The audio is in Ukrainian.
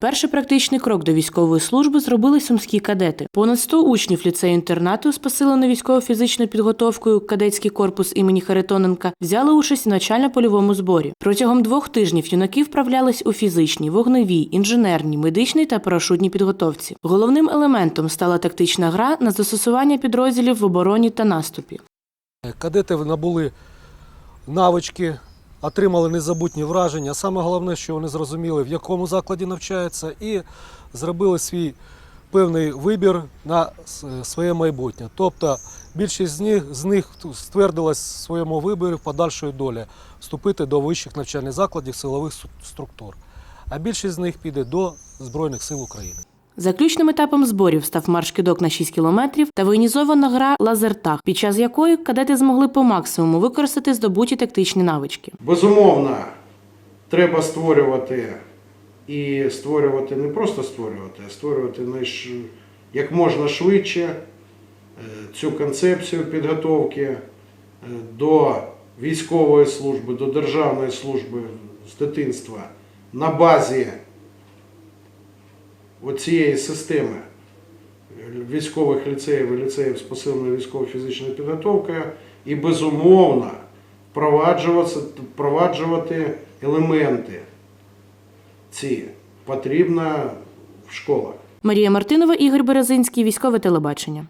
Перший практичний крок до військової служби зробили сумські кадети. Понад 100 учнів ліцею інтернату з посиленою військово-фізичною підготовкою кадетський корпус імені Харитоненка взяли участь у навчально-польовому зборі. Протягом двох тижнів юнаки вправлялись у фізичній, вогневій, інженерній, медичній та парашутній підготовці. Головним елементом стала тактична гра на застосування підрозділів в обороні та наступі. Кадети набули навички, отримали незабутні враження. Саме головне, що вони зрозуміли, в якому закладі навчаються, і зробили свій певний вибір на своє майбутнє. Тобто більшість з них, з них ствердилась в своєму виборі в подальшої долі вступити до вищих навчальних закладів силових структур. А більшість з них піде до Збройних сил України. Заключним етапом зборів став марш-кидок на 6 кілометрів та воєнізована гра лазертаг, під час якої кадети змогли по максимуму використати здобуті тактичні навички. Безумовно, треба створювати і створювати не просто створювати, а створювати як можна швидше е, цю концепцію підготовки е, до військової служби, до державної служби з дитинства на базі оцієї системи військових ліцеїв і ліцеїв з посиленою військово-фізичною підготовкою і безумовно впроваджувати елементи ці потрібно в школах. Марія Мартинова, Ігор Березинський, військове телебачення.